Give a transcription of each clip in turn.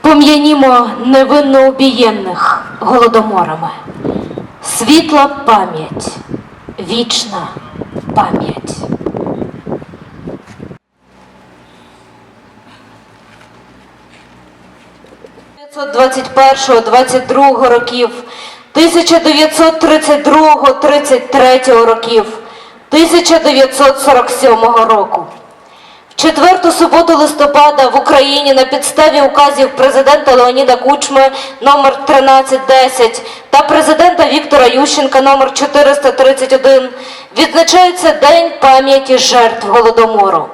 Пом'янімо невинно убієнних голодоморами. Світла пам'ять, вічна пам'ять. 1921-22 років, 1932-33 років, 1947 року. В четверту суботу листопада в Україні на підставі указів президента Леоніда Кучми номер 1310 та президента Віктора Ющенка номер 431 відзначається День пам'яті жертв Голодомору.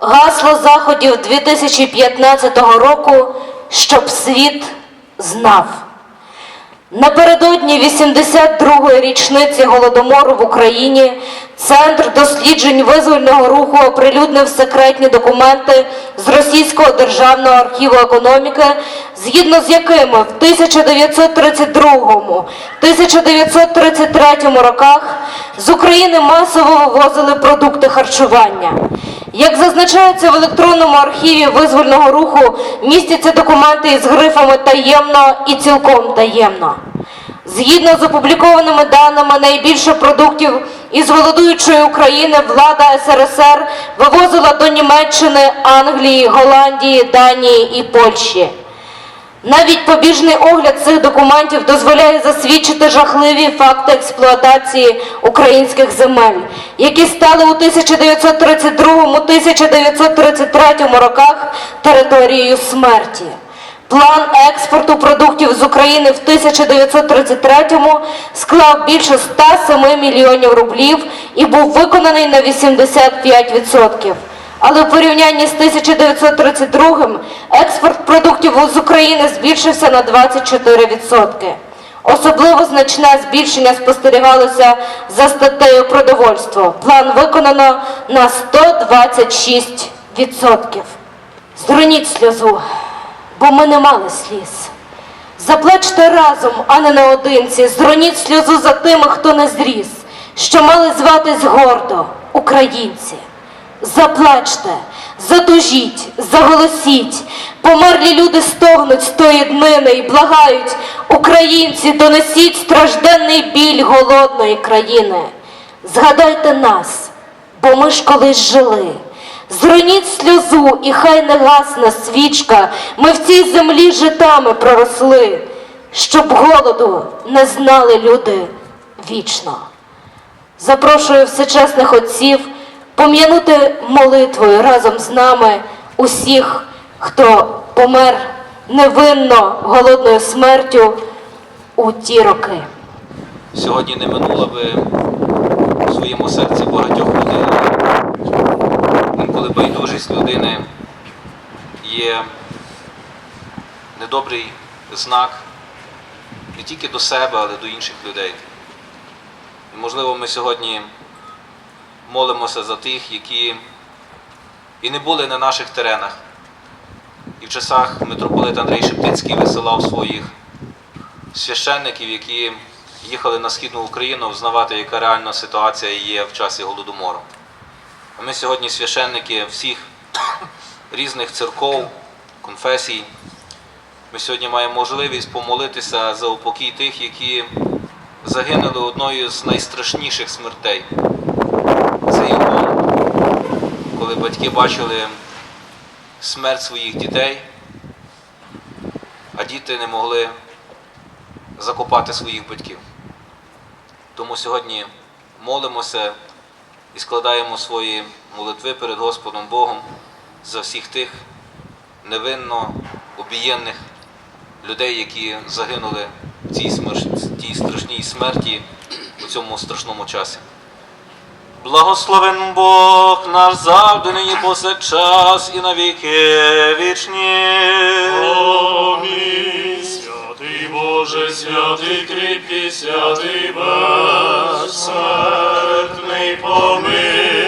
Гасло заходів 2015 року, щоб світ знав. Напередодні 82-ї річниці Голодомору в Україні Центр досліджень визвольного руху оприлюднив секретні документи з Російського державного архіву економіки, згідно з якими в 1932-1933 роках з України масово вивозили продукти харчування. Як зазначається в електронному архіві визвольного руху, містяться документи із грифами таємно і цілком таємно. Згідно з опублікованими даними, найбільше продуктів із голодуючої України влада СРСР вивозила до Німеччини, Англії, Голландії, Данії і Польщі. Навіть побіжний огляд цих документів дозволяє засвідчити жахливі факти експлуатації українських земель, які стали у 1932-1933 роках територією смерті. План експорту продуктів з України в 1933-му склав більше 107 мільйонів рублів і був виконаний на 85%. Але в порівнянні з 1932-м експорт продуктів з України збільшився на 24%. Особливо значне збільшення спостерігалося за статтею продовольство. План виконано на 126%. Зроніть сльозу, бо ми не мали сліз. Заплачте разом, а не наодинці. Зроніть сльозу за тими, хто не зріс, що мали зватись гордо українці. Заплачте, затужіть, заголосіть. Померлі люди стогнуть з тої днини і благають, українці, донесіть стражденний біль голодної країни. Згадайте нас, бо ми ж колись жили. Зроніть сльозу, і хай не гасне свічка, ми в цій землі житами проросли, щоб голоду не знали люди вічно. Запрошую всечесних отців пом'янути молитвою разом з нами усіх, хто помер невинно голодною смертю у ті роки. Сьогодні не минула би в своєму серці багатьох Інколи байдужість людини є недобрий знак не тільки до себе, але й до інших людей. І, можливо, ми сьогодні молимося за тих, які і не були на наших теренах. І в часах митрополит Андрій Шептицький висилав своїх священників, які їхали на східну Україну, взнавати, яка реальна ситуація є в часі голодомору. Ми сьогодні священники всіх різних церков, конфесій. Ми сьогодні маємо можливість помолитися за упокій тих, які загинули одною з найстрашніших смертей. Це є. Коли батьки бачили смерть своїх дітей, а діти не могли закопати своїх батьків. Тому сьогодні молимося і складаємо свої молитви перед Господом Богом за всіх тих невинно обієнних людей, які загинули в цій, смер- тій страшній смерті у цьому страшному часі. Благословен Бог наш завжди нині повсякчас і навіки вічні. Амінь. Святий Боже, святий кріпкий, святий безсмертний, помилуй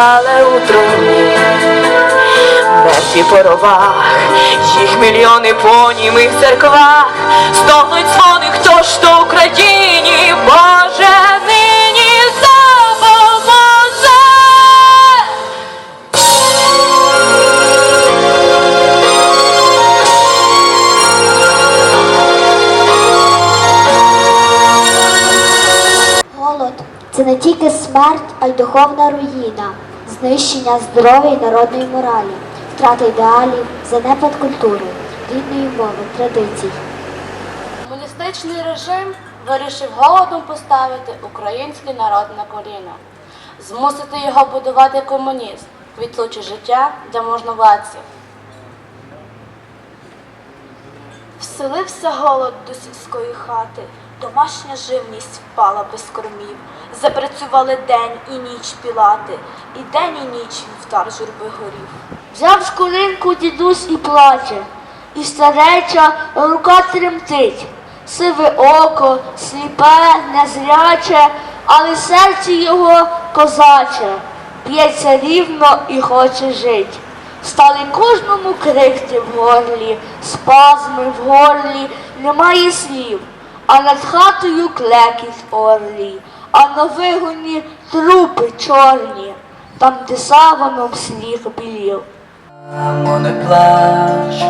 але у труні. Мертві по ровах, їх мільйони по німих церквах, стогнуть дзвони, хто ж то Україні, Боже, нині допоможе. Голод це не тільки смерть, а й духовна руїна, знищення здоров'я й народної моралі, втрата ідеалів, занепад культури, рідної мови, традицій. Комуністичний режим вирішив голодом поставити український народ на коліна, змусити його будувати комунізм, квітлуче життя для можновладців. Вселився голод до сільської хати, домашня живність впала без кормів. Запрацювали день і ніч пілати, і день і ніч вівтар журби горів. Взяв шкуринку дідусь і плаче, і стареча рука тремтить, сиве око, сліпе, незряче, але серце його козаче, б'ється рівно і хоче жить. Стали кожному крихти в горлі, спазми в горлі, немає слів, а над хатою клекіт орлі, а на вигоні трупи чорні, там, де саваном сніг білів. Мамо, не плач,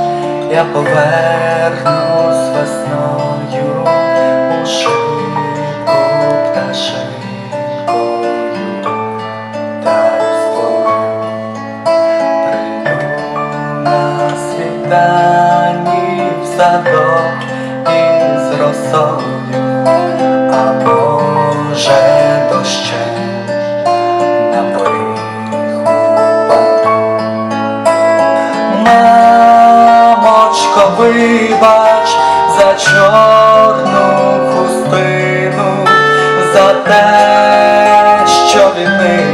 я повернусь весною у шийку пташинкою, вибач за чорну хустину, за те, що віднині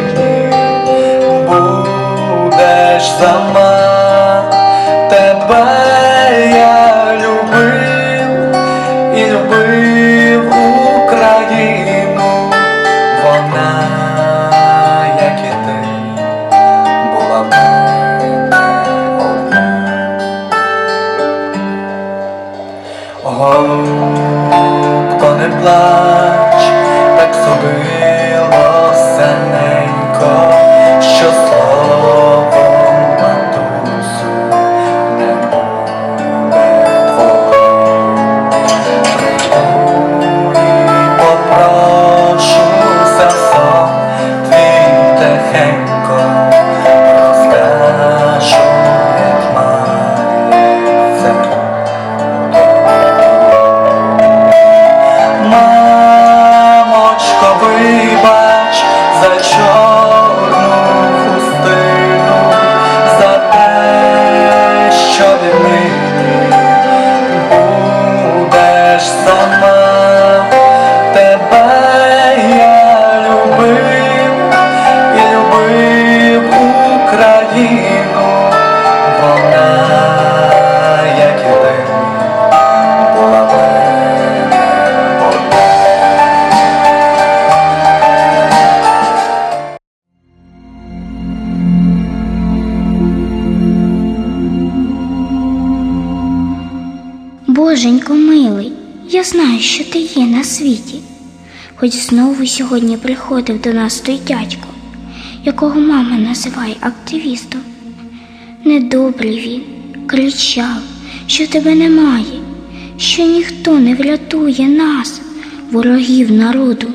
Боженько милий, я знаю, що ти є на світі. Хоч знову сьогодні приходив до нас той дядько, якого мама називає активістом. Недобрий він кричав, що тебе немає, що ніхто не врятує нас, ворогів народу.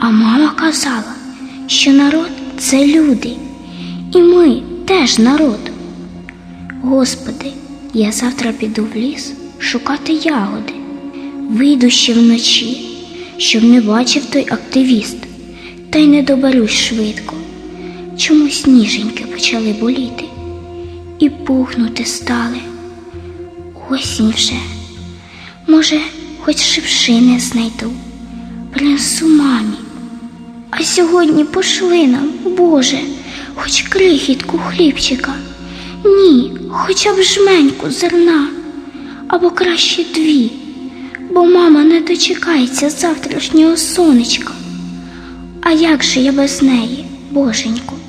А мама казала, що народ це люди, і ми теж народ. Господи, я завтра піду в ліс шукати ягоди. Вийду ще вночі, щоб не бачив той активіст, та й не доберусь швидко. Чомусь ніженьки почали боліти і пухнути стали. Осінь вже. Може, хоч шипшини знайду, принесу мамі. А сьогодні пошли нам, Боже, хоч крихітку хлібчика. Ні, хоча б жменьку зерна, або краще дві, бо мама не дочекається завтрашнього сонечка. А як же я без неї, боженьку?